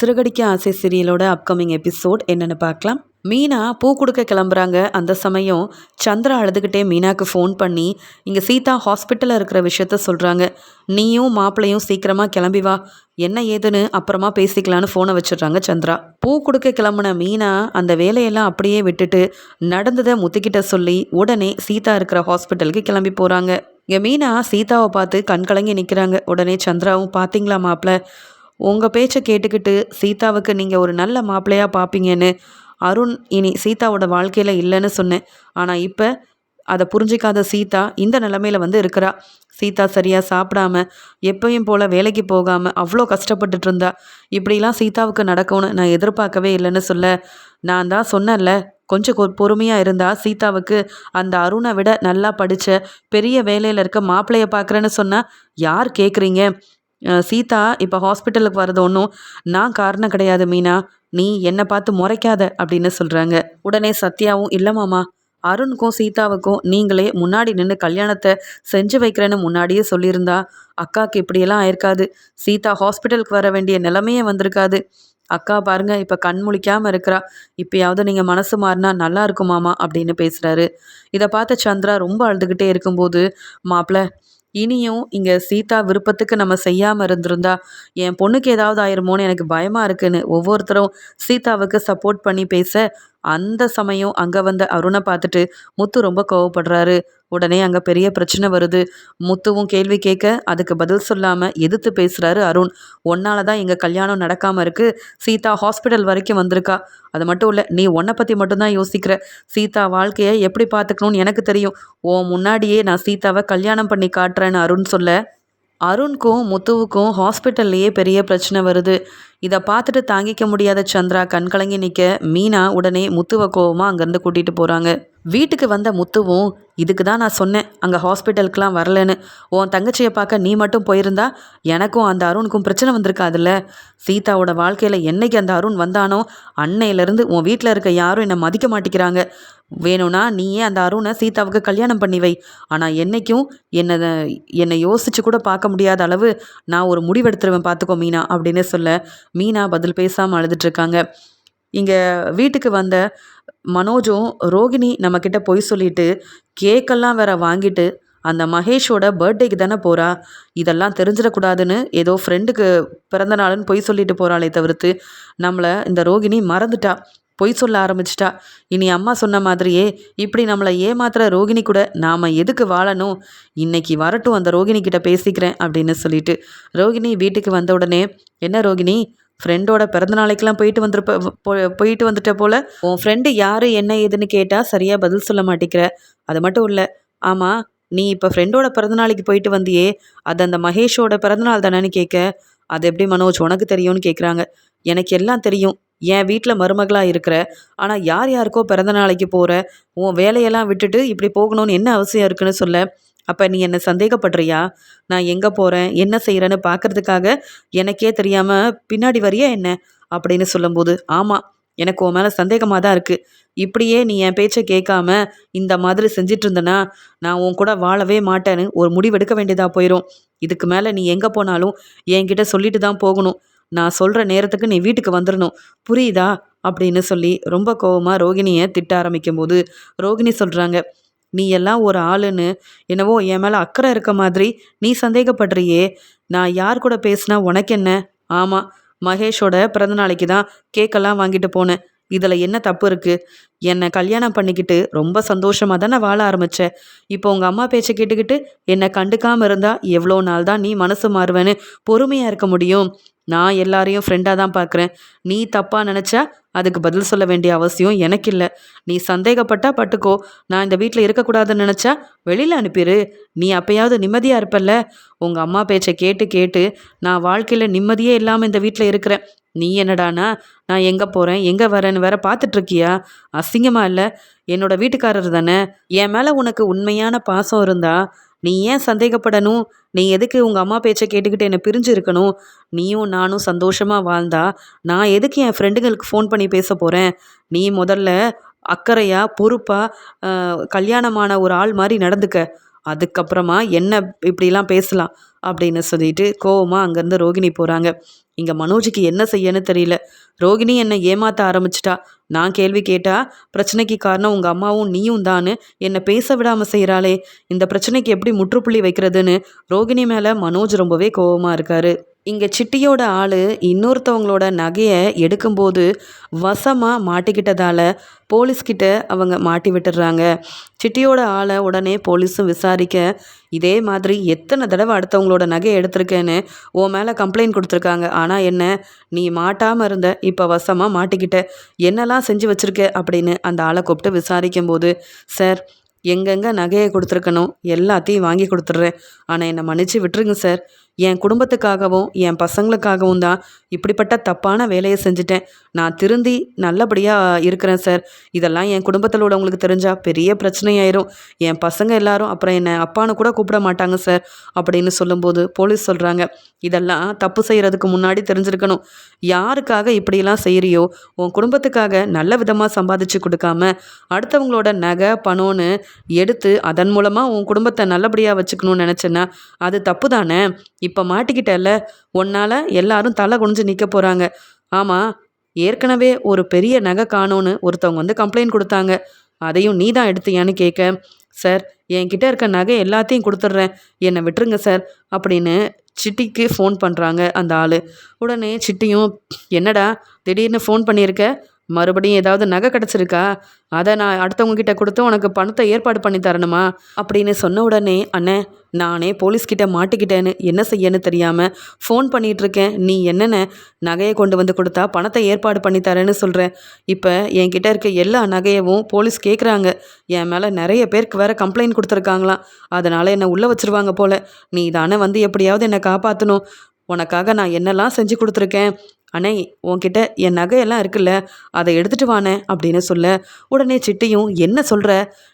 சிறுகடிக்க ஆசை சீரியலோட upcoming episode என்னென்னு பார்க்கலாம். மீனா பூ கொடுக்க கிளம்புறாங்க. அந்த சமயம் சந்திரா அழுதுகிட்டே மீனாக்கு ஃபோன் பண்ணி இங்கே சீதா ஹாஸ்பிட்டலில் இருக்கிற விஷயத்த சொல்கிறாங்க நீயும் மாப்பிள்ளையும் சீக்கிரமாக கிளம்பி வா. என்ன ஏதுன்னு அப்புறமா பேசிக்கலான்னு ஃபோனை வச்சிடுறாங்க சந்திரா. பூ கொடுக்க கிளம்புன மீனா அந்த வேலையெல்லாம் அப்படியே விட்டுட்டு நடந்ததை முத்துக்கிட்ட சொல்லி உடனே சீதா இருக்கிற ஹாஸ்பிட்டலுக்கு கிளம்பி போகிறாங்க இங்கே மீனா சீதாவை பார்த்து கண் கலங்கி நிற்கிறாங்க உடனே சந்திராவும் பார்த்தீங்களா மாப்பிள்ள உங்கள் பேச்சை கேட்டுக்கிட்டு சீதாவுக்கு நீங்கள் ஒரு நல்ல மாப்பிள்ளையாக பார்ப்பீங்கன்னு அருண் இனி சீதாவோட வாழ்க்கையில் இல்லைன்னு சொன்னேன். ஆனால் இப்போ அதை புரிஞ்சிக்காத சீதா இந்த நிலமையில வந்து இருக்கிறா. சீதா சரியாக சாப்பிடாம எப்பயும் போல் வேலைக்கு போகாமல் அவ்வளோ கஷ்டப்பட்டுட்டு இருந்தா. இப்படிலாம் சீதாவுக்கு நடக்கும்னு நான் எதிர்பார்க்கவே இல்லைன்னு சொல்ல. நான் தான் சொன்னேன்ல கொஞ்சம் பொறுமையாக இருந்தால் சீதாவுக்கு அந்த அருணை விட நல்லா படித்த பெரிய வேலையில் இருக்க மாப்பிள்ளைய பார்க்குறேன்னு சொன்னால் யார் கேட்குறீங்க சீதா இப்போ ஹாஸ்பிட்டலுக்கு வர்றது ஒன்றும் நான் காரணம் கிடையாது மீனா. நீ என்னை பார்த்து முறைக்காத அப்படின்னு சொல்கிறாங்க உடனே சத்யாவும் இல்லை மாமா. அருணுக்கும் சீதாவுக்கும் நீங்களே முன்னாடி நின்று கல்யாணத்தை செஞ்சு வைக்கிறேன்னு முன்னாடியே சொல்லியிருந்தா அக்காவுக்கு இப்படியெல்லாம் ஆயிருக்காது. சீதா ஹாஸ்பிட்டலுக்கு வர வேண்டிய நிலைமையே வந்திருக்காது. அக்கா பாருங்க இப்போ கண் முழிக்காமல் இருக்கிறா. இப்போயாவது நீங்கள் மனசு மாறினா நல்லா இருக்குமாமா அப்படின்னு பேசுகிறாரு இதை பார்த்த சந்திரா ரொம்ப அழுதுகிட்டே இருக்கும்போது மாப்பிள்ள இனியும் இங்கே சீதா விருப்பத்துக்கு நம்ம செய்யாமல் இருந்திருந்தா என் பொண்ணுக்கு ஏதாவது ஆயிருமோன்னு எனக்கு பயமாக இருக்குன்னு ஒவ்வொருத்தரும் சீதாவுக்கு சப்போர்ட் பண்ணி பேச அந்த சமயம் அங்கே வந்த அருணை பார்த்துட்டு முத்து ரொம்ப கோவப்படுறாரு. உடனே அங்கே பெரிய பிரச்சனை வருது. முத்துவும் கேள்வி கேட்க அதுக்கு பதில் சொல்லாமல் எதிர்த்து பேசுகிறாரு அருண். ஒன்னால தான் எங்கள் கல்யாணம் நடக்காமல் இருக்குது சீதா ஹாஸ்பிட்டல் வரைக்கும் வந்திருக்கா. அது மட்டும் இல்லை நீ உன்னை பற்றி மட்டும்தான் யோசிக்கிற. சீதா வாழ்க்கையை எப்படி பார்த்துக்கணும்னு எனக்கு தெரியும். ஓ முன்னாடியே நான் சீதாவை கல்யாணம் பண்ணி காட்டுறேன்னு அருண் சொல்ல அருண்க்கும் முத்துவுக்கும் ஹாஸ்பிட்டல்லையே பெரிய பிரச்சனை வருது. இதை பார்த்துட்டு தாங்கிக்க முடியாத சந்திரா கண்கலங்கி நிற்க மீனா உடனே முத்துவை கோவமாக அங்கேருந்து கூட்டிகிட்டு போகிறாங்க வீட்டுக்கு வந்த முத்துவும் இதுக்கு தான் நான் சொன்னேன் அங்கே ஹாஸ்பிட்டலுக்கெலாம் வரலன்னு. உன் தங்கச்சியை பார்க்க நீ மட்டும் போயிருந்தா எனக்கும் அந்த அருணுக்கும் பிரச்சனை வந்திருக்காதுல்ல. சீதாவோட வாழ்க்கையில் என்னைக்கு அந்த அருண் வந்தானோ அன்னையிலேருந்து உன் வீட்டில் இருக்க யாரும் என்னை மதிக்க மாட்டேங்கிறாங்க. வேணும்னா நீயே அந்த அருணை சீதாவுக்கு கல்யாணம் பண்ணி வை. ஆனால் என்றைக்கும் என்னை என்னை யோசித்து கூட பார்க்க முடியாத அளவு நான் ஒரு முடிவெடுத்துருவேன் பார்த்துக்கோ மீனா அப்படின்னு சொல்ல மீனா பதில் பேசாமல் அழுதுட்ருக்காங்க இங்கே வீட்டுக்கு வந்த மனோஜும் ரோகிணி நம்மக்கிட்ட பொய் சொல்லிட்டு கேக்கெல்லாம் வேற வாங்கிட்டு அந்த மகேஷோட பர்த்டேக்கு தானே போகிறா இதெல்லாம் தெரிஞ்சிடக்கூடாதுன்னு ஏதோ ஃப்ரெண்டுக்கு பிறந்த நாளுன்னு பொய் சொல்லிட்டு போகிறாளே தவிர்த்து நம்மளை இந்த ரோகிணி மறந்துட்டா. பொய் சொல்ல ஆரம்பிச்சிட்டா. இனி அம்மா சொன்ன மாதிரியே இப்படி நம்மளை ஏமாத்துற ரோகிணி கூட நாம் எதுக்கு வாழணும்? இன்னைக்கு வரட்டும் அந்த ரோகிணி கிட்ட பேசிக்கிறேன் அப்படின்னு சொல்லிட்டு ரோகிணி வீட்டுக்கு வந்த உடனே என்ன ரோகிணி? ஃப்ரெண்டோட பிறந்த நாளைக்கெல்லாம் போயிட்டு வந்துருப்ப போயிட்டு வந்துட்ட போல உன் ஃப்ரெண்டு யார் என்ன ஏதுன்னு கேட்டால் சரியாக பதில் சொல்ல மாட்டேங்கிற. அது மட்டும் இல்லை ஆமாம் நீ இப்போ ஃப்ரெண்டோட பிறந்தநாளைக்கு போயிட்டு வந்தியே அது அந்த மகேஷோட பிறந்தநாள் தானேன்னு கேட்க அது எப்படி மனோஜ் உனக்கு தெரியும்னு கேட்குறாங்க எனக்கு எல்லாம் தெரியும். என் வீட்டில் மருமகளாக இருக்கிற. ஆனால் யார் யாருக்கோ பிறந்த நாளைக்கு போகிற உன் வேலையெல்லாம் விட்டுட்டு இப்படி போகணும்னு என்ன அவசியம் இருக்குன்னு சொல்ல. அப்போ நீ என்னை சந்தேகப்படுறியா? நான் எங்கே போகிறேன் என்ன செய்கிறேன்னு பார்க்கறதுக்காக எனக்கே தெரியாமல் பின்னாடி வரியா என்ன? அப்படின்னு சொல்லும்போது ஆமாம் எனக்கு உன் மேலே சந்தேகமாக தான் இருக்குது இப்படியே நீ என் பேச்சை கேட்காம இந்த மாதிரி செஞ்சிட்டு இருந்தனா நான் உன் கூட வாழவே மாட்டேன்னு ஒரு முடிவெடுக்க வேண்டியதாக போயிடும் இதுக்கு மேலே நீ எங்கே போனாலும் என்கிட்ட சொல்லிட்டு தான் போகணும். நான் சொல்கிற நேரத்துக்கு நீ வீட்டுக்கு வந்துடணும் புரியுதா? அப்படின்னு சொல்லி ரொம்ப கோவமாக ரோகிணியை திட்ட ஆரம்பிக்கும் போது ரோகிணி சொல்கிறாங்க நீ எல்லாம் ஒரு ஆளுன்னு என்னவோ என் மேலே அக்கறை இருக்க மாதிரி நீ சந்தேகப்படுறியே. நான் யார் கூட பேசினா உனக்கு என்ன ஆமாம் மகேஷோட பிறந்த நாளைக்கு தான் கேக்கெல்லாம் வாங்கிட்டு போனேன். இதில் என்ன தப்பு இருக்குது என்னை கல்யாணம் பண்ணிக்கிட்டு ரொம்ப சந்தோஷமாக தானே வாழ ஆரம்பித்தேன் இப்போ உங்கள் அம்மா பேச்சை கேட்டுக்கிட்டு என்னை கண்டுக்காமல் இருந்தால் எவ்வளோ நாள் தான் நீ மனசு மாறுவேன்னு பொறுமையாக இருக்க முடியும். நான் எல்லாரையும் ஃப்ரெண்டாக தான் பார்க்குறேன் நீ தப்பாக நினச்சா அதுக்கு பதில் சொல்ல வேண்டிய அவசியம் எனக்கு இல்லை நீ சந்தேகப்பட்டா பட்டுக்கோ. நான் இந்த வீட்டில் இருக்கக்கூடாதுன்னு நினச்சா வெளியில் அனுப்பிடு நீ அப்பயாவது நிம்மதியாக இருப்பல்ல. உங்கள் அம்மா பேச்சை கேட்டு கேட்டு நான் வாழ்க்கையில் நிம்மதியே இல்லாமல் இந்த வீட்டில் இருக்கிறேன். நீ என்னடானா நான் எங்கே போகிறேன் எங்கே வரேன்னு வேற பார்த்துட்ருக்கியா? அசிங்கமாக இல்லை? என்னோட வீட்டுக்காரர் தானே. என் மேலே உனக்கு உண்மையான பாசம் இருந்தா நீ ஏன் சந்தேகப்படணும்? நீ எதுக்கு உங்கள் அம்மா பேச்சை கேட்டுக்கிட்டு என்னை பிரிஞ்சு இருக்கணும்? நீயும் நானும் சந்தோஷமாக வாழ்ந்தா நான் எதுக்கு என் ஃப்ரெண்டுங்களுக்கு ஃபோன் பண்ணி பேச போகிறேன் நீ முதல்ல அக்கறையாக பொறுப்பாக கல்யாணமான ஒரு ஆள் மாதிரி நடந்துக்க. அதுக்கப்புறமா என்ன இப்படிலாம் பேசலாம்? அப்படின்னு சொல்லிட்டு கோவமாக அங்கேருந்து ரோகிணி போகிறாங்க இங்கே மனோஜுக்கு என்ன செய்யன்னு தெரியல. ரோகிணி என்னை ஏமாற்ற ஆரம்பிச்சிட்டா. நான் கேள்வி கேட்டா பிரச்சனைக்கு காரணம் உங்கள் அம்மாவும் நீயும் தான்னு என்னை பேச விடாமல் செய்கிறாளே இந்த பிரச்சனைக்கு எப்படி முற்றுப்புள்ளி வைக்கிறதுன்னு? ரோகிணி மேலே மனோஜ் ரொம்பவே கோவமாக இருக்காரு. இங்கே சிட்டியோட ஆள் இன்னொருத்தவங்களோட நகையை எடுக்கும்போது வசமாக மாட்டிக்கிட்டதால் போலீஸ்கிட்ட அவங்க மாட்டி விட்டுடுறாங்க சிட்டியோட ஆளை உடனே போலீஸும் விசாரிக்க இதே மாதிரி எத்தனை தடவை அடுத்தவங்களோட நகையை எடுத்திருக்கேன்னு உன் மேலே கம்ப்ளைண்ட் கொடுத்துருக்காங்க. ஆனால் என்ன? நீ மாட்டாமல் இருந்த இப்போ வசமாக மாட்டிக்கிட்ட. என்னெல்லாம் செஞ்சு வச்சுருக்க? அப்படின்னு அந்த ஆளை கூப்பிட்டு விசாரிக்கும் போது சார் எங்கெங்கே நகையை கொடுத்துருக்கணும்? எல்லாத்தையும் வாங்கி கொடுத்துட்றேன். ஆனால் என்னை மன்னிச்சு விட்டுருங்க சார். என் குடும்பத்துக்காகவும் என் பசங்களுக்காகவும் தான் இப்படிப்பட்ட தப்பான வேலையை செஞ்சுட்டேன். நான் திருந்தி நல்லபடியாக இருக்கிறேன் சார். இதெல்லாம் என் குடும்பத்தில் உள்ளவங்களுக்கு தெரிஞ்சால் பெரிய பிரச்சனையாயிரும். என் பசங்க எல்லாரும் அப்புறம் என்னை அப்பான்னு கூட கூப்பிட மாட்டாங்க சார் அப்படின்னு சொல்லும்போது போலீஸ் சொல்கிறாங்க இதெல்லாம் தப்பு செய்கிறதுக்கு முன்னாடி தெரிஞ்சிருக்கணும். யாருக்காக இப்படியெல்லாம் செய்கிறியோ உன் குடும்பத்துக்காக நல்ல விதமாக சம்பாதிச்சு கொடுக்காம அடுத்தவங்களோட நகை பணம்னு எடுத்து அதன் மூலமாக உன் குடும்பத்தை நல்லபடியாக வச்சுக்கணும்னு நினச்சேன்னா அது தப்பு தானே? இப்போ மாட்டிக்கிட்டல்ல உன்னால் எல்லாரும் தலை குனிஞ்சு நிற்க போகிறாங்க ஆமாம் ஏற்கனவே ஒரு பெரிய நகை காணோன்னு ஒருத்தவங்க வந்து கம்ப்ளைண்ட் கொடுத்தாங்க. அதையும் நீ தான் எடுத்தியான்னு கேட்க சார் என்கிட்ட இருக்க நகை எல்லாத்தையும் கொடுத்துட்றேன். என்னை விட்டுருங்க சார் அப்படின்னு சிட்டிக்கு ஃபோன் பண்ணுறாங்க அந்த ஆள். உடனே சிட்டியும் என்னடா திடீர்னு ஃபோன் பண்ணியிருக்க? மறுபடியும் ஏதாவது நகை கிடச்சிருக்கா? அதை நான் அடுத்தவங்ககிட்ட கொடுத்து உனக்கு பணத்தை ஏற்பாடு பண்ணி தரணுமா? அப்படின்னு சொன்ன உடனே அண்ணே நானே போலீஸ்கிட்ட மாட்டிக்கிட்டேன்னு என்ன செய்யன்னு தெரியாமல் ஃபோன் பண்ணிகிட்ருக்கேன். நீ என்னென்ன நகையை கொண்டு வந்து கொடுத்தா பணத்தை ஏற்பாடு பண்ணி தரேன்னு சொல்கிறேன் இப்போ என்கிட்ட இருக்க எல்லா நகையவும் போலீஸ் கேட்குறாங்க என் மேலே நிறைய பேருக்கு வேற கம்ப்ளைண்ட் கொடுத்துருக்காங்களாம். அதனால் என்னை உள்ளே வச்சுருவாங்க போல். நீ தானே வந்து எப்படியாவது என்னை காப்பாற்றணும் உனக்காக நான் என்னெல்லாம் செஞ்சு கொடுத்துருக்கேன்? அண்ணே உன்கிட்ட என் நகையெல்லாம் இருக்குல்ல அதை எடுத்துட்டு வானே அப்படின்னு சொல்ல உடனே சிட்டியும் என்ன சொல்கிற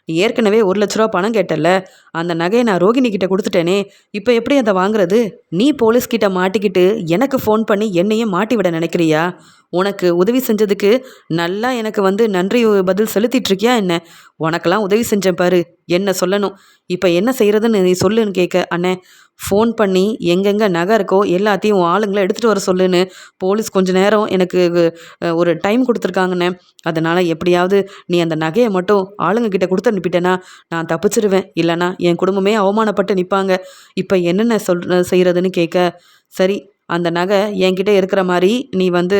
நீ ஏற்கனவே ஒரு லட்ச ரூபா பணம் கேட்டல அந்த நகையை நான் ரோகிணி கிட்ட கொடுத்துட்டேனே. இப்போ எப்படி அதை வாங்குறது? நீ போலீஸ்கிட்ட மாட்டிக்கிட்டு எனக்கு ஃபோன் பண்ணி என்னையும் மாட்டி விட நினைக்கிறியா? உனக்கு உதவி செஞ்சதுக்கு நல்லா எனக்கு வந்து நன்றி பதில் செலுத்திட்டு இருக்கியா என்ன? உனக்கெல்லாம் உதவி செஞ்சேன் பாரு. என்ன சொல்லணும்? இப்போ என்ன செய்கிறதுன்னு நீ சொல்லுன்னு கேட்க அண்ணே ஃபோன் பண்ணி எங்கெங்கே நகை இருக்கோ எல்லாத்தையும் ஆளுங்களை எடுத்துகிட்டு வர சொல்லுன்னு போலீஸ் கொஞ்ச நேரம் எனக்கு ஒரு டைம் கொடுத்துருக்காங்கண்ணே. அதனால் எப்படியாவது நீ அந்த நகையை மட்டும் ஆளுங்க கிட்ட கொடுத்து அனுப்பிட்டேன்னா நான் தப்பிச்சிருவேன். இல்லைனா என் குடும்பமே அவமானப்பட்டு நிற்பாங்க இப்போ என்னென்ன சொல் செய்கிறதுன்னு கேட்க சரி அந்த நகை என்கிட்ட இருக்கிற மாதிரி நீ வந்து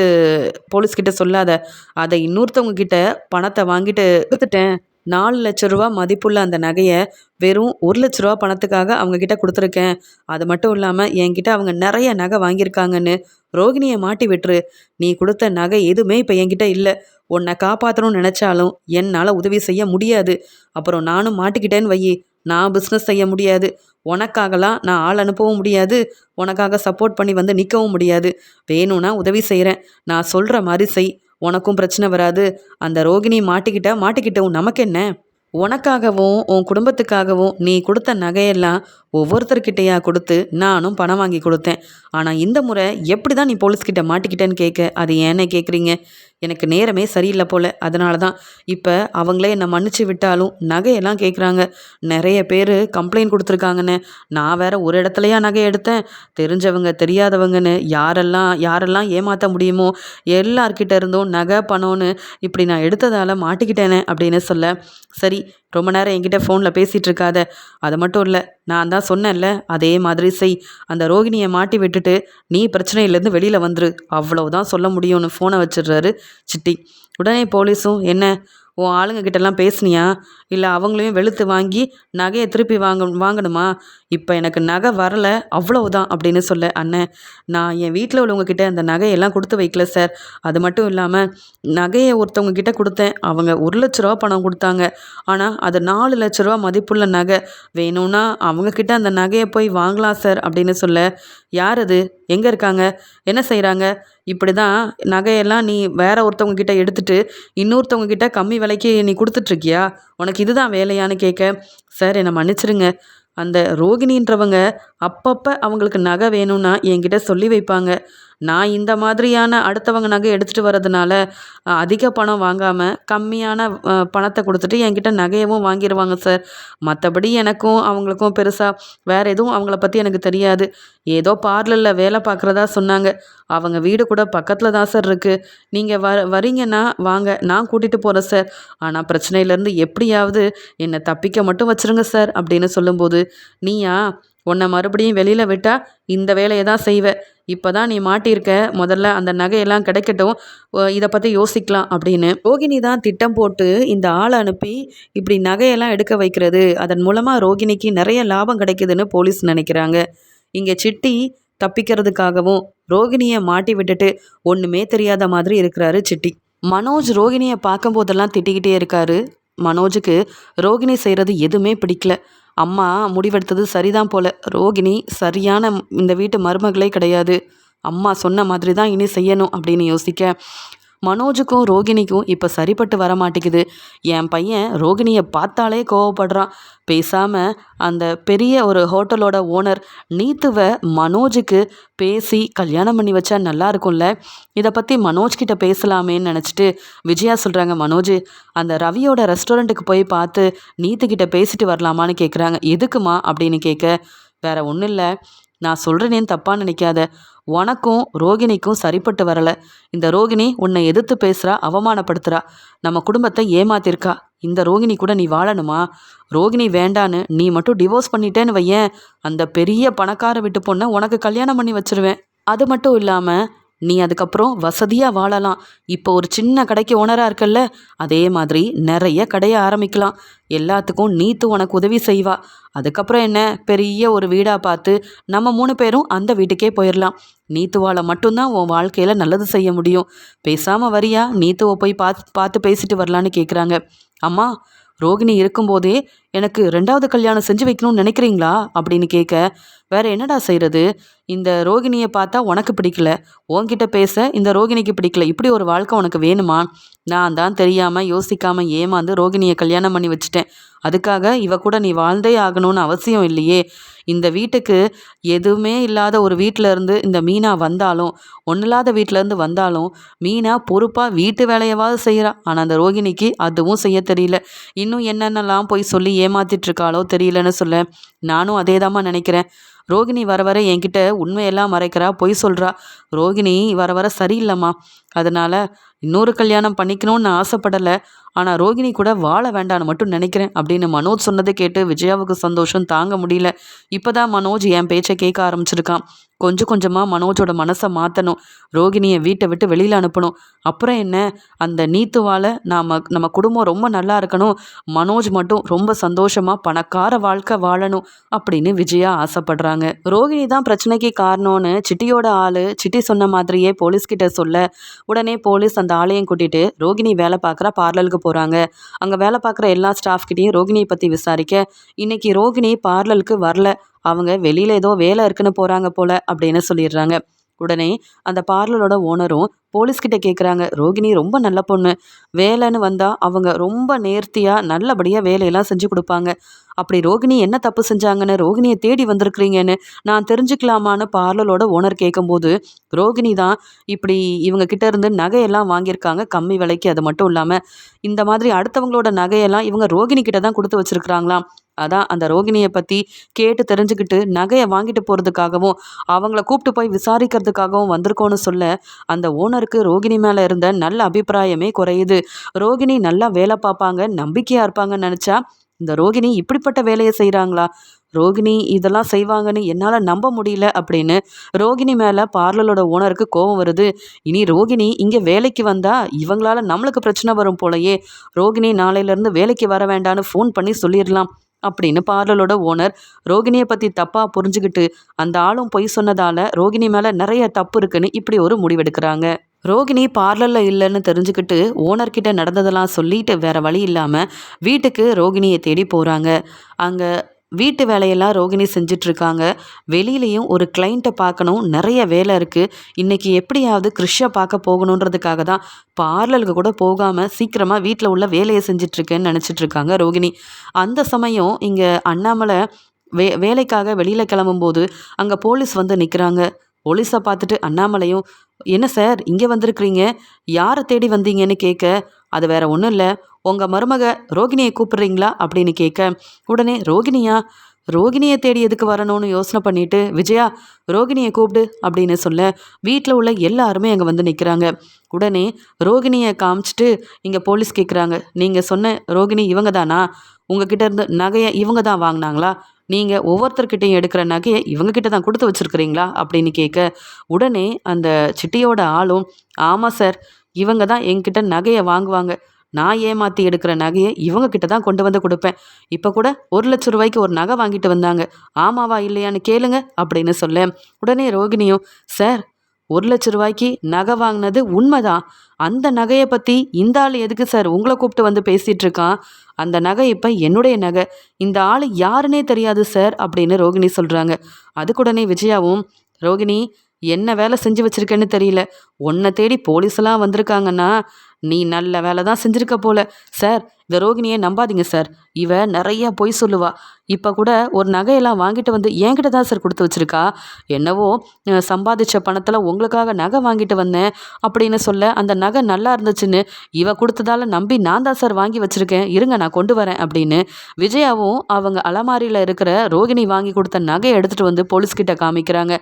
போலீஸ்கிட்ட சொல்லாத. அதை இன்னொருத்தவங்க கிட்ட பணத்தை வாங்கிட்டு கொடுத்துட்டேன். நாலு லட்ச ரூபா மதிப்புள்ள அந்த நகையை வெறும் ஒரு லட்ச ரூபா பணத்துக்காக அவங்கக்கிட்ட கொடுத்துருக்கேன். அது மட்டும் இல்லாமல் என்கிட்ட அவங்க நிறைய நகை வாங்கியிருக்காங்கன்னு ரோகிணியை மாட்டி விட்டுரு. நீ கொடுத்த நகை எதுவுமே இப்போ என்கிட்ட இல்லை. உன்னை காப்பாற்றணும்னு நினச்சாலும் என்னால் உதவி செய்ய முடியாது. அப்புறம் நானும் மாட்டிக்கிட்டேன்னு வையி நான் பிஸ்னஸ் செய்ய முடியாது. உனக்காகலாம் நான் ஆள் அனுப்பவும் முடியாது. உனக்காக சப்போர்ட் பண்ணி வந்து நிற்கவும் முடியாது. வேணும்னா உதவி செய்கிறேன் நான் சொல்கிற மாதிரி செய். உனக்கும் பிரச்சனை வராது. அந்த ரோகிணி மாட்டிக்கிட்டா மாட்டிக்கிட்டவும் நமக்கு என்ன? உனக்காகவும் உன் குடும்பத்துக்காகவும் நீ கொடுத்த நகையெல்லாம் ஒவ்வொருத்தர்கிட்டையா கொடுத்து நானும் பணம் வாங்கி கொடுத்தேன். ஆனால் இந்த முறை எப்படி தான் நீ போலீஸ்கிட்ட மாட்டிக்கிட்டேன்னு கேட்க அது ஏன்னே கேட்குறீங்க எனக்கு நேரமே சரியில்லை போல். அதனால தான் இப்போ அவங்களே என்னை மன்னிச்சு விட்டாலும் நகையெல்லாம் கேட்குறாங்க நிறைய பேர் கம்ப்ளைண்ட் கொடுத்துருக்காங்கன்னு. நான் வேற ஒரு இடத்துலையா நகை எடுத்தேன். தெரிஞ்சவங்க தெரியாதவங்கன்னு யாரெல்லாம் யாரெல்லாம் ஏமாற்ற முடியுமோ எல்லார்கிட்ட இருந்தும் நகை பணம்னு இப்படி நான் எடுத்ததால் மாட்டிக்கிட்டேனே அப்படின்னு சொல்ல. சரி ரொம்ப நேரம் என்கிட்ட ஃபோனில் பேசிகிட்டு இருக்காத அது மட்டும் இல்லை நான் தான் சொன்னேன்ல அதே மாதிரி செய். அந்த ரோகிணியை மாட்டி விட்டுட்டு நீ பிரச்சனையிலேருந்து வெளியில் வந்துரு. அவ்வளவுதான் சொல்ல முடியும்னு ஃபோனை வச்சிடுறாரு சிட்டி உடனே போலீஸும் என்ன உன் ஆளுங்க கிட்டலாம் பேசுனியா? இல்லை அவங்களையும் வெளுத்து வாங்கி நகையை திருப்பி வாங்க வாங்கணுமா? இப்போ எனக்கு நகை வரலை அவ்வளவுதான் அப்படின்னு சொல்ல அண்ணன் நான் என் வீட்டில் உள்ளவங்கக்கிட்ட அந்த நகையெல்லாம் கொடுத்து வைக்கல சார். அது மட்டும் இல்லாமல் நகையை ஒருத்தவங்க கிட்ட கொடுத்தேன். அவங்க ஒரு லட்ச ரூபா பணம் கொடுத்தாங்க. ஆனால் அது நாலு லட்ச ரூபா மதிப்புள்ள நகை. வேணும்னா அவங்கக்கிட்ட அந்த நகையை போய் வாங்கலாம் சார் அப்படின்னு சொல்ல யார் அது? எங்கே இருக்காங்க? என்ன செய்கிறாங்க இப்படி தான் நகையெல்லாம் நீ வேற ஒருத்தவங்க கிட்ட எடுத்துட்டு இன்னொருத்தவங்க கிட்ட கம்மி விலைக்கு நீ கொடுத்துட்ருக்கியா உனக்கு இதுதான் வேலையான்னு கேட்க சார் என்னை மன்னிச்சிருங்க. அந்த ரோகிணின்றவங்க அப்பப்போ அவங்களுக்கு நகை வேணும்னா என்கிட்ட சொல்லி வைப்பாங்க. நான் இந்த மாதிரியான அடுத்தவங்க நகை எடுத்துகிட்டு வர்றதுனால அதிக பணம் வாங்காமல் கம்மியான பணத்தை கொடுத்துட்டு என்கிட்ட நகையவும் வாங்கிடுவாங்க சார். மற்றபடி எனக்கும் அவங்களுக்கும் பெருசாக வேறு எதுவும் அவங்கள பற்றி எனக்கு தெரியாது. ஏதோ பார்லரில் வேலை பார்க்குறதா சொன்னாங்க. அவங்க வீடு கூட பக்கத்தில் தான் சார் இருக்குது நீங்கள் வ வரீங்கன்னா வாங்க நான் கூட்டிகிட்டு போகிறேன் சார். ஆனால் பிரச்சனையிலேருந்து எப்படியாவது என்னை தப்பிக்க மட்டும் வச்சிருங்க சார் அப்படின்னு சொல்லும்போது நீயா உன்னை மறுபடியும் வெளியில் விட்டால் இந்த வேலையை தான் செய்வ. இப்போ தான் நீ மாட்டியிருக்க. முதல்ல அந்த நகையெல்லாம் கிடைக்கட்டும். இதை பற்றி யோசிக்கலாம் அப்படின்னு ரோகிணி தான் திட்டம் போட்டு இந்த ஆளை அனுப்பி இப்படி நகையெல்லாம் எடுக்க வைக்கிறது. அதன் மூலமாக ரோகிணிக்கு நிறைய லாபம் கிடைக்குதுன்னு போலீஸ் நினைக்கிறாங்க. இங்கே சிட்டி தப்பிக்கிறதுக்காகவும் ரோகிணியை மாட்டி விட்டுட்டு ஒன்றுமே தெரியாத மாதிரி இருக்கிறாரு சிட்டி. மனோஜ் ரோகிணியை பார்க்கும்போதெல்லாம் திட்டிக்கிட்டே இருக்காரு. மனோஜுக்கு ரோகிணி செய்கிறது எதுவுமே பிடிக்கல. அம்மா முடிவெடுத்தது சரிதான் போல. ரோகிணி சரியான இந்த வீட்டு மருமகளே கிடையாது. அம்மா சொன்ன மாதிரி தான் இனி செய்யணும் அப்படின்னு யோசிக்க மனோஜுக்கும் ரோகிணிக்கும் இப்போ சரிப்பட்டு வர மாட்டேங்குது. என் பையன் ரோகிணியை பார்த்தாலே கோவப்படுறான். பேசாமல் அந்த பெரிய ஒரு ஹோட்டலோட ஓனர் நீத்துவை மனோஜுக்கு பேசி கல்யாணம் பண்ணி வச்சா நல்லா இருக்கும்ல? இதை பற்றி மனோஜ்கிட்ட பேசலாமேன்னு நினச்சிட்டு விஜயா சொல்கிறாங்க மனோஜ் அந்த ரவியோட ரெஸ்டாரண்ட்டுக்கு போய் பார்த்து நீத்துக்கிட்ட பேசிட்டு வரலாமான்னு கேட்குறாங்க எதுக்குமா? அப்படின்னு கேட்க வேற ஒன்றும் இல்லை. நான் சொல்கிறேனேன்னு தப்பாக நினைக்காத. உனக்கும் ரோகிணிக்கும் சரிப்பட்டு வரல. இந்த ரோகிணி உன்னை எதிர்த்து பேசுகிறா அவமானப்படுத்துகிறா நம்ம குடும்பத்தை ஏமாத்திருக்கா. இந்த ரோகிணி கூட நீ வாழணுமா? ரோகிணி வேண்டான்னு நீ மட்டும் டிவோர்ஸ் பண்ணிட்டேன்னு வையேன். அந்த பெரிய பணக்கார விட்டு பொண்ணை உனக்கு கல்யாணம் பண்ணி வச்சிருவேன். அது மட்டும் இல்லாமல் நீ அதுக்கப்புறம் வசதியாக வாழலாம். இப்போ ஒரு சின்ன கடைக்கு ஓனராக இருக்கல்ல அதே மாதிரி நிறைய கடையை ஆரம்பிக்கலாம். எல்லாத்துக்கும் நீத்து உனக்கு உதவி செய்வா. அதுக்கப்புறம் என்ன? பெரிய ஒரு வீடாக பார்த்து நம்ம மூணு பேரும் அந்த வீட்டுக்கே போயிடலாம் நீத்துவால மட்டும்தான் உன் வாழ்க்கையில் நல்லது செய்ய முடியும். பேசாமல் வரியா? நீத்துவை போய் பார்த்து பார்த்து பேசிட்டு வரலான்னு கேட்குறாங்க அம்மா ரோகிணி இருக்கும்போதே எனக்கு ரெண்டாவது கல்யாணம் செஞ்சு வைக்கணும்னு நினைக்கிறீங்களா? அப்படின்னு கேட்க வேற என்னடா செய்கிறது இந்த ரோகிணியை பார்த்தா உனக்கு பிடிக்கல. உன்கிட்ட பேச இந்த ரோகிணிக்கு பிடிக்கல. இப்படி ஒரு வாழ்க்கை உனக்கு வேணுமா? நான் தான் தெரியாமல் யோசிக்காமல் ஏமாந்து ரோகிணியை கல்யாணம் பண்ணி வச்சுட்டேன். அதுக்காக இவ கூட நீ வாழ்ந்தே ஆகணும்னு அவசியம் இல்லையே. இந்த வீட்டுக்கு எதுவுமே இல்லாத ஒரு வீட்டிலேருந்து இந்த மீனா வந்தாலும் ஒன்றும் இல்லாத வீட்டிலேருந்து வந்தாலும் மீனா பொறுப்பாக வீட்டு வேலையவாவது செய்கிறா ஆனால் அந்த ரோகிணிக்கு அதுவும் செய்ய தெரியல. இன்னும் என்னென்னலாம் போய் சொல்லி ஏமாத்திட்ருக்காளோ தெரியலன்னு சொல்ல நானும் அதே நினைக்கிறேன். ரோகிணி வர வர என்கிட்ட உண்மையெல்லாம் மறைக்கிறா பொய் சொல்கிறா ரோகிணி வர வர சரியில்லைம்மா. அதனால் இன்னொரு கல்யாணம் பண்ணிக்கணும்னு ஆசைப்படலை. ஆனால் ரோகிணி கூட வாழ வேண்டான்னு மட்டும் நினைக்கிறேன் அப்படின்னு மனோஜ் சொன்னதை கேட்டு விஜயாவுக்கு சந்தோஷம் தாங்க முடியல. இப்போதான் மனோஜ் என் பேச்சை கேட்க ஆரம்பிச்சிருக்கான். கொஞ்சம் கொஞ்சமாக மனோஜோட மனசை மாற்றணும் ரோகிணியை வீட்டை விட்டு வெளியில் அனுப்பணும். அப்புறம் என்ன? அந்த நீத்துவால் நாம் நம்ம குடும்பம் ரொம்ப நல்லா இருக்கணும். மனோஜ் மட்டும் ரொம்ப சந்தோஷமாக பணக்கார வாழ்க்கை வாழணும் அப்படின்னு விஜயா ஆசைப்படுறாங்க. ரோகிணி தான் பிரச்சனைக்கு காரணம்னு சிட்டியோட ஆள் சிட்டி சொன்ன மாதிரியே போலீஸ்கிட்ட சொல்ல உடனே போலீஸ் அந்த ஆளையும் கூட்டிட்டு ரோகிணி வேலை பார்க்குற பார்லருக்கு போகிறாங்க அங்கே வேலை பார்க்குற எல்லா ஸ்டாஃப்கிட்டையும் ரோகிணியை பற்றி விசாரிக்க இன்னைக்கு ரோகிணி பார்லருக்கு வரல. அவங்க வெளியில் ஏதோ வேலை இருக்குன்னு போகிறாங்க போல அப்படின்னு சொல்லிடுறாங்க. உடனே அந்த பார்லரோட ஓனரும் போலீஸ்கிட்ட கேட்குறாங்க ரோகிணி ரொம்ப நல்ல பொண்ணு. வேலைன்னு வந்தால் அவங்க ரொம்ப நேர்த்தியாக நல்லபடியாக வேலையெல்லாம் செஞ்சு கொடுப்பாங்க. அப்படி ரோகிணி என்ன தப்பு செஞ்சாங்கன்னு ரோகிணியை தேடி வந்திருக்கிறீங்கன்னு நான் தெரிஞ்சுக்கலாமான்னு பார்லரோட ஓனர் கேட்கும்போது ரோகிணி தான் இப்படி இவங்க கிட்ட இருந்து நகையெல்லாம் வாங்கியிருக்காங்க கம்மி விலைக்கு அது மட்டும் இல்லாமல் இந்த மாதிரி அடுத்தவங்களோட நகையெல்லாம் இவங்க ரோகிணி கிட்ட தான் கொடுத்து வச்சிருக்கிறாங்களாம். அதான் அந்த ரோகிணியை பற்றி கேட்டு தெரிஞ்சுக்கிட்டு நகையை வாங்கிட்டு போகிறதுக்காகவும் அவங்கள கூப்பிட்டு போய் விசாரிக்கிறதுக்காகவும் வந்திருக்கோன்னு சொல்ல அந்த ஓனருக்கு ரோகிணி மேலே இருந்த நல்ல அபிப்பிராயமே குறையுது. ரோகிணி நல்லா வேலை பார்ப்பாங்க நம்பிக்கையாக இருப்பாங்கன்னு நினச்சா இந்த ரோகிணி இப்படிப்பட்ட வேலையை செய்கிறாங்களா ரோகிணி இதெல்லாம் செய்வாங்கன்னு என்னால் நம்ப முடியல அப்படின்னு ரோகிணி மேலே பார்லரோட ஓனருக்கு கோபம் வருது. இனி ரோகிணி இங்கே வேலைக்கு வந்தால் இவங்களால நம்மளுக்கு பிரச்சனை வரும் போலயே. ரோகிணி நாளையிலேருந்து வேலைக்கு வர வேண்டான்னு ஃபோன் பண்ணி சொல்லிடலாம் அப்படின்னு பார்லரோட ஓனர் ரோகிணியை பற்றி தப்பாக புரிஞ்சுக்கிட்டு அந்த ஆளும் பொய் சொன்னதால் ரோகிணி மேலே நிறைய தப்பு இருக்குன்னு இப்படி ஒரு முடிவெடுக்கிறாங்க. ரோகிணி பார்லரில் இல்லைன்னு தெரிஞ்சுக்கிட்டு ஓனர்கிட்ட நடந்ததெல்லாம் சொல்லிட்டு வேற வழி இல்லாமல் வீட்டுக்கு ரோகிணியை தேடி போகிறாங்க அங்கே வீட்டு வேலையெல்லாம் ரோகிணி செஞ்சிட்ருக்காங்க. வெளியிலையும் ஒரு கிளைண்ட்டை பார்க்கணும். நிறைய வேலை இருக்குது இன்றைக்கி எப்படியாவது கிறிஷை பார்க்க போகணுன்றதுக்காக தான் பார்லருக்கு கூட போகாமல் சீக்கிரமாக வீட்டில் உள்ள வேலையை செஞ்சிட்ருக்கேன்னு நினச்சிட்ருக்காங்க ரோகிணி. அந்த சமயம் இங்கே அண்ணாமலை வே வேலைக்காக வெளியில் கிளம்பும்போது அங்கே போலீஸ் வந்து நிற்கிறாங்க போலீஸை பார்த்துட்டு அண்ணாமலையும் என்ன சார் இங்கே வந்திருக்கிறீங்க? யாரை தேடி வந்தீங்கன்னு கேட்க அது வேற ஒன்றும் இல்லை. உங்கள் மருமக ரோகிணியை கூப்பிடுறீங்களா? அப்படின்னு கேட்க உடனே ரோகிணியா? ரோகிணியை தேடி எதுக்கு வரணும்னு யோசனை பண்ணிட்டு விஜயா ரோகிணியை கூப்பிடு அப்படின்னு சொல்ல வீட்டில் உள்ள எல்லாருமே அங்கே வந்து நிற்கிறாங்க உடனே ரோகிணியை காமிச்சிட்டு இங்கே போலீஸ் கேட்குறாங்க நீங்கள் சொன்ன ரோகிணி இவங்க தானா உங்ககிட்ட இருந்து நகையை இவங்க தான் வாங்கினாங்களா? நீங்கள் ஒவ்வொருத்தர்கிட்டையும் எடுக்கிற நகையை இவங்கக்கிட்ட தான் கொடுத்து வச்சுருக்கிறீங்களா? அப்படின்னு கேட்க உடனே அந்த சிட்டியோட ஆளும் ஆமாம் சார் இவங்க தான் என்கிட்ட நகையை வாங்குவாங்க. நான் ஏமாற்றி எடுக்கிற நகையை இவங்க கிட்ட தான் கொண்டு வந்து கொடுப்பேன். இப்போ கூட ஒரு லட்ச ரூபாய்க்கு ஒரு நகை வாங்கிட்டு வந்தாங்க. ஆமாவா இல்லையான்னு கேளுங்க அப்படின்னு சொல்ல உடனே ரோகிணியும் சார் ஒரு லட்ச ரூபாய்க்கு நகை வாங்கினது உண்மைதான். அந்த நகையை பற்றி இந்த ஆள் எதுக்கு சார் உங்களை கூப்பிட்டு வந்து பேசிகிட்டு இருக்கான்? அந்த நகை இப்போ என்னுடைய நகை. இந்த ஆள் யாருன்னே தெரியாது சார் அப்படின்னு ரோகிணி சொல்கிறாங்க அதுக்குடனே விஜயாவும் ரோகிணி என்ன வேலை செஞ்சு வச்சிருக்கேன்னு தெரியல. உன்னை தேடி போலீஸ்லாம் வந்திருக்காங்கன்னா நீ நல்ல வேலை தான் செஞ்சுருக்க போல. சார் இந்த ரோகிணியை நம்பாதீங்க சார். இவ நிறைய பொய் சொல்லுவா. இப்போ கூட ஒரு நகையெல்லாம் வாங்கிட்டு வந்து என்கிட்ட தான் சார் கொடுத்து வச்சிருக்கா. என்னவோ சம்பாதிச்ச பணத்தில் உங்களுக்காக நகை வாங்கிட்டு வந்தேன் அப்படின்னு சொல்ல அந்த நகை நல்லா இருந்துச்சுன்னு இவ கொடுத்ததால நம்பி நான் தான் சார் வாங்கி வச்சிருக்கேன். இருங்க நான் கொண்டு வரேன் அப்படின்னு விஜயாவும் அவங்க அலமாரியில் இருக்கிற ரோகிணி வாங்கி கொடுத்த நகையை எடுத்துகிட்டு வந்து போலீஸ்கிட்ட காமிக்கிறாங்க.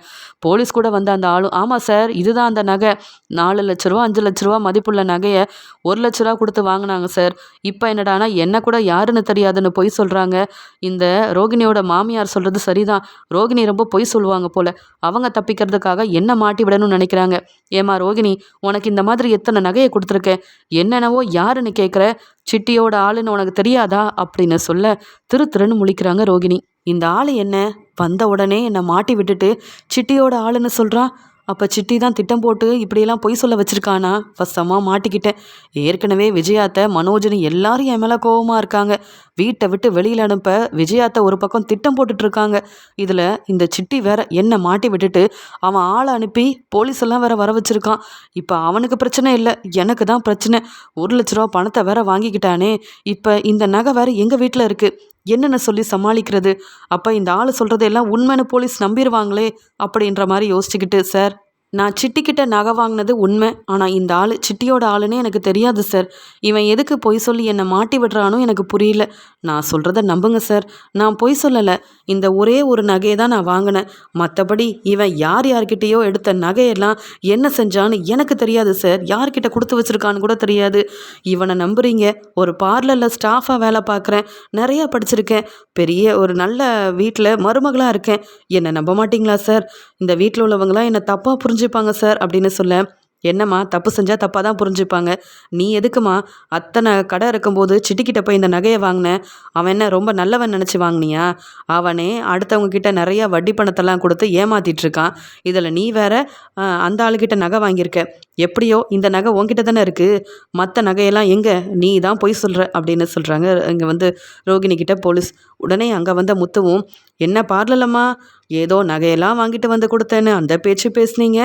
போலீஸ் கூட வந்து அந்த ஆளும் ஆமாம் சார் இதுதான் அந்த நகை. நாலு லட்ச ரூபா அஞ்சு லட்ச ரூபா மதிப்புள்ள நகையை ஒரு லட்ச ரூபா கொடுத்து வாங்கினாங்க சார். இப்போ என்னடானா என்ன கூட யாருன்னு தெரியாதுன்னு பொய் சொல்கிறாங்க இந்த ரோகிணியோட மாமியார் சொல்கிறது சரிதான். ரோகிணி ரொம்ப பொய் சொல்லுவாங்க போல. அவங்க தப்பிக்கிறதுக்காக என்ன மாட்டி விடணும்னு நினைக்கிறாங்க. ஏமா ரோகிணி உனக்கு இந்த மாதிரி எத்தனை நகையை கொடுத்துருக்கேன் என்னென்னவோ யாருன்னு கேட்குற சிட்டியோட ஆளுன்னு உனக்கு தெரியாதா? அப்படின்னு சொல்ல திரு திருன்னு முழிக்கிறாங்க ரோகிணி. இந்த ஆள் என்ன? வந்த உடனே என்னை மாட்டி விட்டுட்டு சிட்டியோட ஆளுன்னு சொல்கிறான் அப்போ சிட்டி தான் திட்டம் போட்டு இப்படியெல்லாம் பொய் சொல்ல வச்சுருக்கானா? ஃபஸ்ட்டமாக மாட்டிக்கிட்டேன். ஏற்கனவே விஜயாத்தை மனோஜன் எல்லாரும் என் மேலே கோபமாக இருக்காங்க. வீட்டை விட்டு வெளியில் அனுப்ப விஜயாத்தை ஒரு பக்கம் திட்டம் போட்டுட்ருக்காங்க. இதில் இந்த சிட்டி வேற என்னை மாட்டி விட்டுட்டு அவன் ஆளை அனுப்பி போலீஸ் எல்லாம் வேற வர வச்சுருக்கான். இப்போ அவனுக்கு பிரச்சனை இல்லை. எனக்கு தான் பிரச்சனை. ஒரு லட்ச ரூபா பணத்தை வேற வாங்கிக்கிட்டானே. இப்போ இந்த நகை வேற எங்கள் வீட்டில் இருக்குது என்னென்ன சொல்லி சமாளிக்கிறது? அப்போ இந்த ஆள் சொல்கிறதெல்லாம் உண்மைன்னு போலீஸ் நம்பிடுவாங்களே அப்படின்ற மாதிரி யோசிச்சுக்கிட்டு சார். நான் சிட்டிக்கிட்ட நகை வாங்கினது உண்மை. ஆனால் இந்த ஆள் சிட்டியோட ஆளுன்னு எனக்கு தெரியாது சார். இவன் எதுக்கு பொய் சொல்லி என்னை மாட்டி விடுறானோ எனக்கு புரியல. நான் சொல்கிறத நம்புங்க சார். நான் பொய் சொல்லலை. இந்த ஒரே ஒரு நகையை தான் நான் வாங்கினேன். மற்றபடி இவன் யார் யார்கிட்டேயோ எடுத்த நகையெல்லாம் என்ன செஞ்சான்னு எனக்கு தெரியாது சார். யார்கிட்ட கொடுத்து வச்சுருக்கான்னு கூட தெரியாது. இவனை நம்புறீங்க. ஒரு பார்லரில் ஸ்டாஃபாக வேலை பார்க்குறேன். நிறையா படிச்சிருக்கேன். பெரிய ஒரு நல்ல வீட்டில் மருமகளாக இருக்கேன். என்னை நம்ப மாட்டிங்களா சார்? இந்த வீட்டில் உள்ளவங்களாம் என்னை தப்பாக புரிஞ்சுப்பாங்க சார் அப்படின்னு சொல்ல என்னம்மா தப்பு செஞ்சால் தப்பாக தான் புரிஞ்சுப்பாங்க. நீ எதுக்குமா அத்தனை கடை இருக்கும்போது சிட்டிக்கிட்ட போய் இந்த நகையை வாங்கினேன் அவன் என்ன ரொம்ப நல்லவன் நினச்சி வாங்கினியா? அவனே அடுத்தவங்க கிட்ட நிறையா வட்டி பணத்தெல்லாம் கொடுத்து ஏமாத்திட்டு இருக்கான். இதில் நீ வேற அந்த ஆளுக்கிட்ட நகை வாங்கியிருக்க. எப்படியோ இந்த நகை உங்ககிட்ட தானே இருக்குது மற்ற நகையெல்லாம் எங்கே? நீ தான் பொய் சொல்கிற அப்படின்னு சொல்கிறாங்க இங்கே வந்து ரோகிணிக்கிட்ட போலீஸ். உடனே அங்கே வந்த முத்துவும் என்ன பார்லலம்மா? ஏதோ நகையெல்லாம் வாங்கிட்டு வந்து கொடுத்தேன்னு அந்த பேச்சு பேசுனீங்க.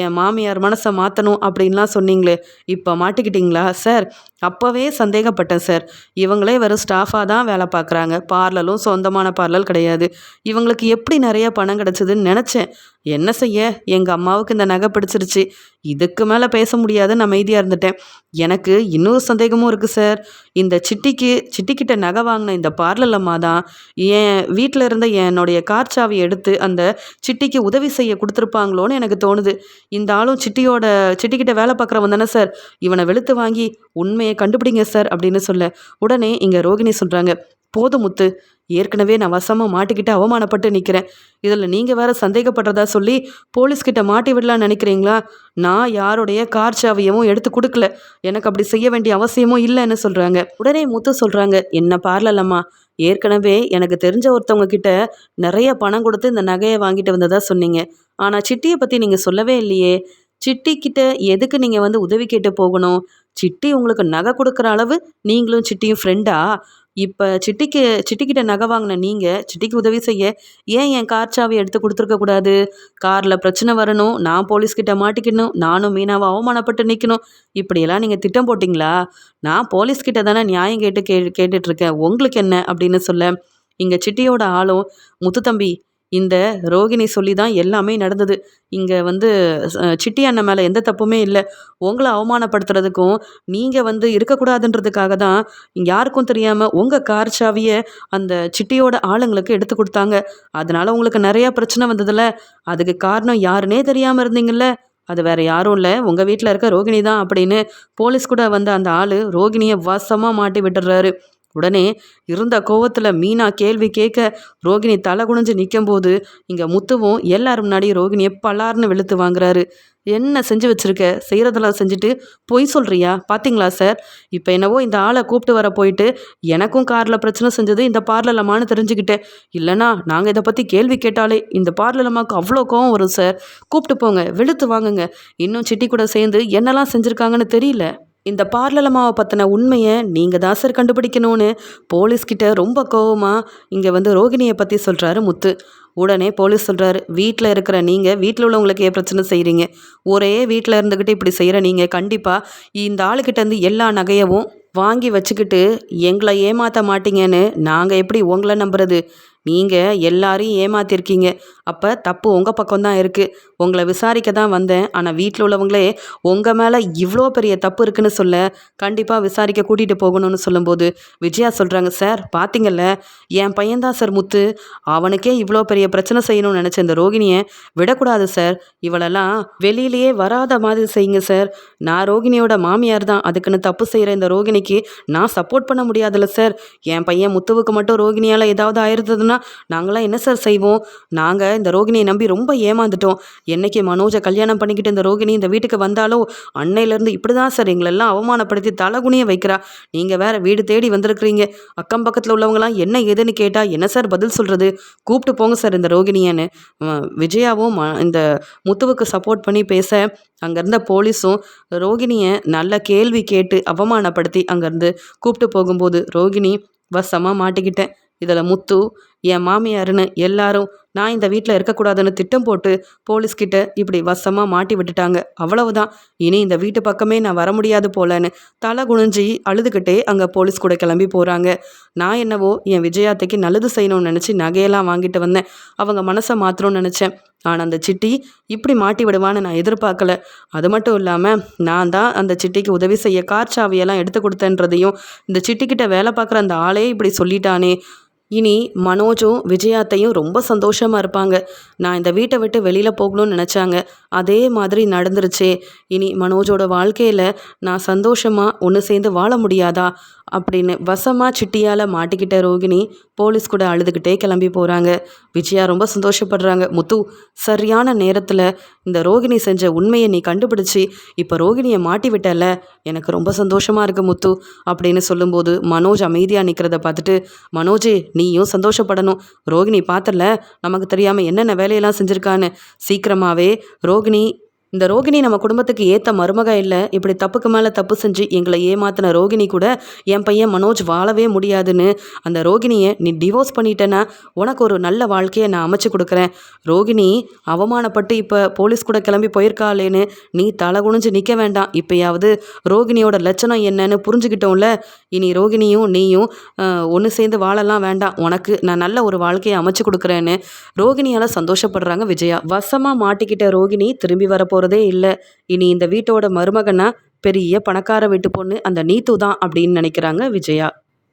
என் மாமியார் மனசை மாற்றணும் அப்படின்லாம் சொன்னீங்களே. இப்போ மாட்டிக்கிட்டீங்களா? சார் அப்போவே சந்தேகப்பட்டேன் சார். இவங்களே வெறும் ஸ்டாஃபாக தான் வேலை பார்க்குறாங்க. பார்லரும் சொந்தமான பார்லர் கிடையாது. இவங்களுக்கு எப்படி நிறைய பணம் கிடச்சிதுன்னு நினச்சேன். என்ன செய்ய? எங்கள் அம்மாவுக்கு இந்த நகை பிடிச்சிருச்சு. இதுக்கு மேலே பேச முடியாதுன்னு நான் அமைதியாக இருந்துட்டேன். எனக்கு இன்னொரு சந்தேகமும் இருக்குது சார். இந்த சிட்டிக்கு சிட்டிக்கிட்ட நகை வாங்கின இந்த பார்லர் அம்மா தான் என் வீட்டில் இருந்த என்னுடைய கார் சாவி எடுத்து அந்த சிட்டிக்கு உதவி செய்ய கொடுத்துருப்பாங்களோன்னு எனக்கு தோணுது. இந்த ஆளும் சிட்டியோட சிட்டிக்கிட்ட வேலை பார்க்குறவன் தானே சார். இவனை வெளுத்து வாங்கி உண்மையை கண்டுபிடிங்க சார் அப்படின்னு சொல்ல உடனே இங்கே ரோகிணி சொல்கிறாங்க போதும் முத்து. ஏற்கனவே நான் வசமாக மாட்டிக்கிட்டு அவமானப்பட்டு நிற்கிறேன் இதில் நீங்கள் வேற சந்தேகப்படுறதா சொல்லி போலீஸ்கிட்ட மாட்டி விடலான்னு நினைக்கிறீங்களா? நான் யாருடைய கார் சாவியமும் எடுத்து கொடுக்கல. எனக்கு அப்படி செய்ய வேண்டிய அவசியமும் இல்லைன்னு சொல்கிறாங்க உடனே முத்து சொல்கிறாங்க என்ன பார்லலம்மா. ஏற்கனவே எனக்கு தெரிஞ்ச ஒருத்தவங்க கிட்ட நிறைய பணம் கொடுத்து இந்த நகையை வாங்கிட்டு வந்ததா சொன்னீங்க. ஆனால் சிட்டியை பற்றி நீங்கள் சொல்லவே இல்லையே. சிட்டிக்கிட்ட எதுக்கு நீங்கள் வந்து உதவி கேட்டு போகணும்? சிட்டி உங்களுக்கு நகை கொடுக்குற அளவு நீங்களும் சிட்டியும் ஃப்ரெண்டா இப்போ சிட்டிக்கு சிட்டிக்கிட்ட நகை வாங்கின நீங்கள் சிட்டிக்கு உதவி செய்ய ஏன் என் கார் சாவி எடுத்து கொடுத்துருக்க கூடாது? காரில் பிரச்சனை வரணும் நான் போலீஸ்கிட்ட மாட்டிக்கணும் நானும் மீனாவை அவமானப்பட்டு நிற்கணும் இப்படியெல்லாம் நீங்கள் திட்டம் போட்டிங்களா? நான் போலீஸ்கிட்ட தானே நியாயம் கேட்டு கே கேட்டுட்ருக்கேன் உங்களுக்கு என்ன? அப்படின்னு சொல்ல இங்கே சிட்டியோட ஆளும் முத்து தம்பி இந்த ரோகிணி சொல்லி தான் எல்லாமே நடந்தது. இங்கே வந்து சிட்டி அண்ணன் மேலே எந்த தப்புமே இல்லை. உங்களை அவமானப்படுத்துறதுக்கும் நீங்கள் வந்து இருக்கக்கூடாதுன்றதுக்காக தான் யாருக்கும் தெரியாமல் உங்கள் கார் சாவியை அந்த சிட்டியோட ஆளுங்களுக்கு எடுத்து கொடுத்தாங்க. அதனால் உங்களுக்கு நிறையா பிரச்சனை வந்ததில்ல. அதுக்கு காரணம் யாருன்னே தெரியாமல் இருந்தீங்கல்ல. அது வேற யாரும் இல்லை. உங்கள் வீட்டில் இருக்க ரோகிணி தான் அப்படின்னு போலீஸ் கூட வந்த அந்த ஆள் ரோகிணியை வாசமாக மாட்டி விட்டுறாரு உடனே இருந்த கோவத்தில் மீனா கேள்வி கேட்க ரோகிணி தலை குனிஞ்சு நிற்கும்போது இங்கே முத்துவும் எல்லாரும் முன்னாடி ரோகிணியை பலார்னு வெளுத்து வாங்குறாரு. என்ன செஞ்சு வச்சுருக்க? செய்கிறதெல்லாம் செஞ்சுட்டு பொய் சொல்கிறியா பார்த்தீங்களா சார்? இப்போ என்னவோ இந்த ஆளை கூப்பிட்டு வர போயிட்டு எனக்கும் காரில் பிரச்சனை செஞ்சது இந்த பார்லலமான்னு தெரிஞ்சுக்கிட்டேன். இல்லைனா நாங்கள் இதை பற்றி கேள்வி கேட்டாலே இந்த பார்லலமாக்கு அவ்வளோ கோவம் வரும் சார். கூப்பிட்டு போங்க வெளுத்து வாங்குங்க. இன்னும் சிட்டி கூட சேர்ந்து என்னெல்லாம் செஞ்சுருக்காங்கன்னு தெரியல. இந்த பார்லலமாவை பற்றின உண்மையை நீங்கள் தான் சார் கண்டுபிடிக்கணும்னு போலீஸ்கிட்ட ரொம்ப கோவமாக இங்கே வந்து ரோகிணியை பற்றி சொல்கிறாரு முத்து. உடனே போலீஸ் சொல்கிறாரு வீட்டில் இருக்கிற நீங்கள் வீட்டில் உள்ளவங்களுக்கு ஏன் பிரச்சனை செய்கிறீங்க ஒரே வீட்டில் இருந்துக்கிட்டு இப்படி செய்கிற நீங்கள் கண்டிப்பாக இந்த ஆளுக்கிட்டேருந்து எல்லா நகையவும் வாங்கி வச்சுக்கிட்டு எங்களை ஏமாற்ற மாட்டீங்கன்னு நாங்கள் எப்படி உங்களை நம்புறது? நீங்கள் எல்லாரையும் ஏமாத்திருக்கீங்க. அப்போ தப்பு உங்கள் பக்கம்தான் இருக்குது உங்களை விசாரிக்க தான் வந்தேன். ஆனால் வீட்டில் உள்ளவங்களே உங்கள் மேலே இவ்வளோ பெரிய தப்பு இருக்குன்னு சொல்ல கண்டிப்பாக விசாரிக்க கூட்டிகிட்டு போகணும்னு சொல்லும்போது விஜயா சொல்கிறாங்க சார் பார்த்தீங்கல்ல என் பையன்தான் சார் முத்து. அவனுக்கே இவ்வளோ பெரிய பிரச்சனை செய்யணும்னு நினச்ச இந்த ரோகிணியை விடக்கூடாது சார். இவளெல்லாம் வெளியிலேயே வராத மாதிரி செய்யுங்க சார். நான் ரோகிணியோட மாமியார் தான். அதுக்குன்னு தப்பு செய்கிற இந்த ரோகிணிக்கு நான் சப்போர்ட் பண்ண முடியாதுல்ல சார். என் பையன் முத்துவுக்கு மட்டும் ரோகிணியால் ஏதாவது ஆயிருந்ததுன்னா நாங்களாம் என்ன சார் செய்வோம்? நாங்கள் இந்த ரோகிணியை நம்பி ரொம்ப ஏமாந்துட்டோம். என்னைக்கு மனோஜை கல்யாணம் பண்ணிக்கிட்டு இந்த ரோகிணி இந்த வீட்டுக்கு வந்தாலோ அன்னையிலேருந்து இப்படி தான் சார் எங்களெல்லாம் அவமானப்படுத்தி தலகுனியை வைக்கிறா. நீங்கள் வேற வீடு தேடி வந்திருக்கிறீங்க. அக்கம் பக்கத்தில் உள்ளவங்களாம் என்ன ஏதுன்னு கேட்டால் என்ன சார் பதில் சொல்கிறது கூப்பிட்டு போங்க சார் இந்த ரோகிணியன்னு. விஜயாவும் ம- இந்த முத்துவுக்கு சப்போர்ட் பண்ணி பேச அங்கேருந்த போலீஸும் ரோகிணியை நல்ல கேள்வி கேட்டு அவமானப்படுத்தி அங்கேருந்து கூப்பிட்டு போகும்போது ரோகிணி வசமாக மாட்டிக்கிட்டேன். இதில் முத்து என் மாமியாருன்னு எல்லாரும் நான் இந்த வீட்டில் இருக்கக்கூடாதுன்னு திட்டம் போட்டு போலீஸ்கிட்ட இப்படி வசமாக மாட்டி விட்டுட்டாங்க. அவ்வளவுதான். இனி இந்த வீட்டு பக்கமே நான் வர முடியாது போலன்னு தலை குனிஞ்சி அழுதுகிட்டே அங்கே போலீஸ் கூட கிளம்பி போகிறாங்க நான் என்னவோ என் விஜயாத்தைக்கு நல்லது செய்யணும்னு நினச்சி நகையெல்லாம் வாங்கிட்டு வந்தேன். அவங்க மனசை மாற்றணும்னு நினச்சேன். ஆனால் அந்த சிட்டி இப்படி மாட்டி விடுவான்னு நான் எதிர்பார்க்கல. அது மட்டும் இல்லாமல் நான் தான் அந்த சிட்டிக்கு உதவி செய்ய கார் சாவியெல்லாம் எடுத்து கொடுத்தேன்றதையும் இந்த சிட்டிக்கிட்ட வேலை பார்க்குற அந்த ஆளே இப்படி சொல்லிட்டானே. இனி மனோஜும் விஜயாத்தையும் ரொம்ப சந்தோஷமாக இருப்பாங்க. நான் இந்த வீட்டை விட்டு வெளியில் போகணும்னு நினச்சாங்க. அதே மாதிரி நடந்துருச்சே. இனி மனோஜோட வாழ்க்கையில் நான் சந்தோஷமாக ஒன்று சேர்ந்து வாழ முடியாதா? அப்படின்னு வசமாக சிட்டியால் மாட்டிக்கிட்ட ரோகிணி போலீஸ் கூட அழுதுகிட்டே கிளம்பி போகிறாங்க விஜயா ரொம்ப சந்தோஷப்படுறாங்க. முத்து சரியான நேரத்தில் இந்த ரோகிணி செஞ்ச உண்மையை நீ கண்டுபிடிச்சி இப்போ ரோகிணியை மாட்டி விட்டல எனக்கு ரொம்ப சந்தோஷமாக இருக்குது முத்து அப்படின்னு சொல்லும்போது மனோஜ் அமைதியாக நிற்கிறத பார்த்துட்டு மனோஜே நீயும் சந்தோஷப்படணும். ரோகிணி பார்த்துல நமக்கு தெரியாமல் என்னென்ன வேலையெல்லாம் செஞ்சுருக்கான்னு. சீக்கிரமாகவே ரோகிணி இந்த ரோகிணி நம்ம குடும்பத்துக்கு ஏற்ற மருமக இல்லை இப்படி தப்புக்கு மேலே தப்பு செஞ்சு எங்களை ஏமாத்தின ரோகிணி கூட என் பையன் மனோஜ் வாழவே முடியாதுன்னு அந்த ரோகிணியை நீ டிவோர்ஸ் பண்ணிட்டேன்னா உனக்கு ஒரு நல்ல வாழ்க்கையை நான் அமைச்சு கொடுக்குறேன். ரோகிணி அவமானப்பட்டு இப்போ போலீஸ் கூட கிளம்பி போயிருக்காளேன்னு நீ தலை குனிஞ்சு நிற்க வேண்டாம். இப்போயாவது ரோகிணியோட லட்சணம் என்னன்னு புரிஞ்சுக்கிட்டோம்ல? இனி ரோகிணியும் நீயும் ஒன்று சேர்ந்து வாழலாம் வேண்டாம். உனக்கு நான் நல்ல ஒரு வாழ்க்கையை அமைச்சு கொடுக்குறேன்னு ரோகிணியால் சந்தோஷப்படுறாங்க விஜயா. வசமாக மாட்டிக்கிட்ட ரோகிணி திரும்பி வரப்போ போகிறதே இல்லை. இனி இந்த வீட்டோட மருமகனா பெரிய பணக்கார வீட்டு பொண்ணு அந்த நீத்து தான் அப்படின்னு நினைக்கிறாங்க விஜயா.